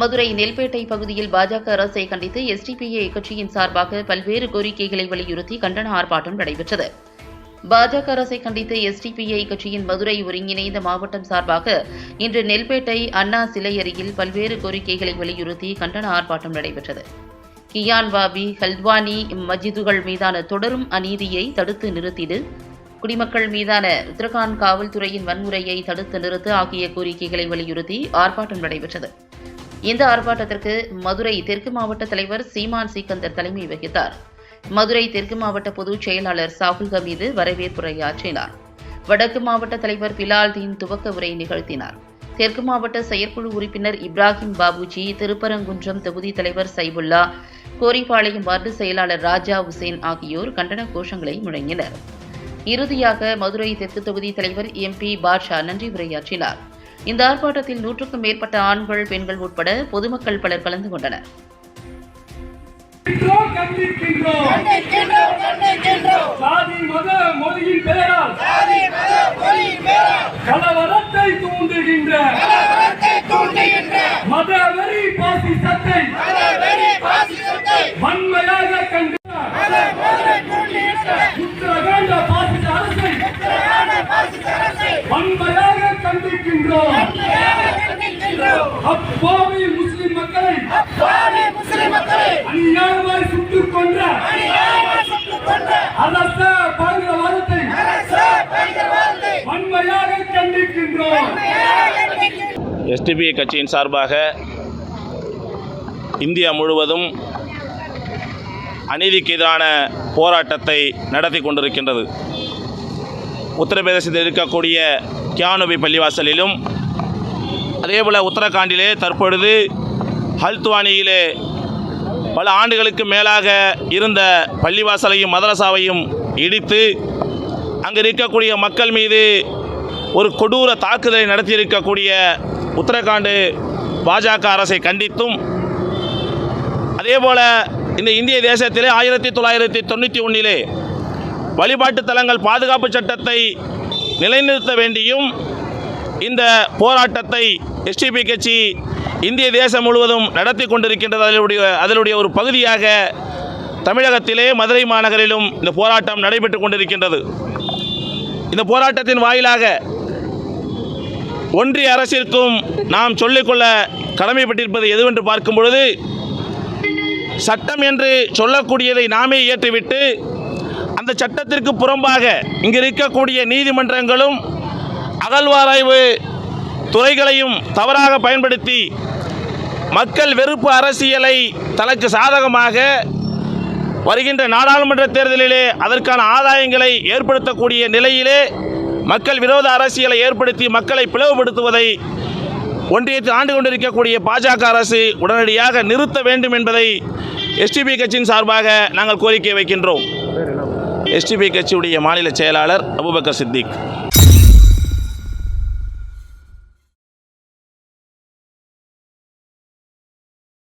மதுரை நெல்பேட்டை பகுதியில் பாஜக அரசை கண்டித்து எஸ்டிபிஐ கட்சியின் சார்பாக பல்வேறு கோரிக்கைகளை வலியுறுத்தி கண்டன ஆர்ப்பாட்டம் நடைபெற்றது. பாஜக அரசை கண்டித்து எஸ்டிபிஐ கட்சியின் மதுரை ஒருங்கிணைந்த மாவட்டம் சார்பாக இன்று நெல்பேட்டை அண்ணா சிலை அருகில் பல்வேறு கோரிக்கைகளை வலியுறுத்தி கண்டன ஆர்ப்பாட்டம் நடைபெற்றது. கியான் வாபி ஹல்த்வானி மஜிதுகள் மீதான தொடரும் அநீதியை தடுத்து நிறுத்திடு குடிமக்கள் மீதான உத்தரகாண்ட் காவல்துறையின் வன்முறையை தடுத்து நிறுத்து ஆகிய கோரிக்கைகளை வலியுறுத்தி ஆர்ப்பாட்டம் நடைபெற்றது. இந்த ஆர்ப்பாட்டத்திற்கு மதுரை தெற்கு மாவட்ட தலைவர் சீமான் சீக்கந்தர் தலைமை வகித்தார். மதுரை தெற்கு மாவட்ட பொதுச் செயலாளர் சாகுல் ஹமீது வரவேற்புரையாற்றினார். வடக்கு மாவட்ட தலைவர் பிலால்தீன் துவக்க உரை நிகழ்த்தினார். தெற்கு மாவட்ட செயற்குழு உறுப்பினர் இப்ராஹிம் பாபுஜி திருப்பரங்குன்றம் தொகுதி தலைவர் சைபுல்லா கோரிப்பாளையம் வார்டு செயலாளர் ராஜா உசேன் ஆகியோர் கண்டன கோஷங்களை முழங்கினர். இறுதியாக மதுரை தெற்கு தொகுதி தலைவர் எம்பி பாட்ஷா நன்றி உரையாற்றினார். இந்த ஆர்ப்பாட்டத்தில் நூற்றுக்கும் மேற்பட்ட ஆண்கள் பெண்கள் உட்பட பொதுமக்கள் பலர் கலந்து கொண்டனர். கலவரத்தை தூண்டுகின்ற மதவெறி பாசிசத்தை வன்மையாக கண்டு உத்தரகாண்ட பாசிச அரசை வன்மையாக கண்டிக்கின்றோம். அப்பாவி முஸ்லிம் மக்களை அநியாயமாய் சுட்டுக் கொன்ற அரச பயங்கரவாதத்தை வன்மையாக கண்டிக்கின்றோம். எஸ்டிபி கட்சியின் சார்பாக இந்தியா முழுவதும் அநீதிக்கு எதிரான போராட்டத்தை நடத்தி கொண்டிருக்கின்றது. உத்தரப்பிரதேசத்தில் இருக்கக்கூடிய கியானுபி பள்ளிவாசலிலும். அதேபோல் உத்தரகாண்டிலே தற்பொழுது ஹல்துவானியிலே பல ஆண்டுகளுக்கு மேலாக இருந்த பள்ளிவாசலையும் மதரசாவையும் இடித்து அங்கு இருக்கக்கூடிய மக்கள் மீது ஒரு கொடூர தாக்குதலை நடத்தியிருக்கக்கூடிய உத்தரகாண்டு பாஜக அரசை கண்டித்தும் அதேபோல் இந்த இந்திய தேசத்திலே ஆயிரத்தி தொள்ளாயிரத்தி தொண்ணூற்றி ஒன்றிலே வழிபாட்டு தலங்கள் பாதுகாப்பு சட்டத்தை நிலைநிறுத்த வேண்டியும் இந்த போராட்டத்தை எஸ்டிபி கட்சி இந்திய தேசம் முழுவதும் நடத்தி கொண்டிருக்கின்றது. அதனுடைய அதனுடைய ஒரு பகுதியாக தமிழகத்திலே மதுரை மாநகரிலும் இந்த போராட்டம் நடைபெற்று கொண்டிருக்கின்றது. இந்த போராட்டத்தின் வாயிலாக ஒன்றிய அரசிற்கும் நாம் சொல்லிக்கொள்ள கடமைப்பட்டிருப்பது எதுவென்று பார்க்கும் பொழுது சட்டம் என்று சொல்லக்கூடியதை நாமே இயற்றிவிட்டு அந்த சட்டத்திற்கு புறம்பாக இங்கு இருக்கக்கூடிய நீதிமன்றங்களும் அகழ்வாராய்வு துறைகளையும் தவறாக பயன்படுத்தி மக்கள் வெறுப்பு அரசியலை தனக்கு சாதகமாக வருகின்ற நாடாளுமன்ற தேர்தலிலே அதற்கான ஆதாயங்களை ஏற்படுத்தக்கூடிய நிலையிலே மக்கள் விரோத அரசியலை ஏற்படுத்தி மக்களை பிளவுபடுத்துவதை ஒன்றியத்தில் ஆண்டு கொண்டிருக்கக்கூடிய பாஜக அரசு உடனடியாக நிறுத்த வேண்டும் என்பதை எஸ்டிபி கட்சியின் சார்பாக நாங்கள் கோரிக்கை வைக்கின்றோம். எஸ்டிபி கட்சியுடைய மாநில செயலாளர் அபுபக்கர் சித்திக்.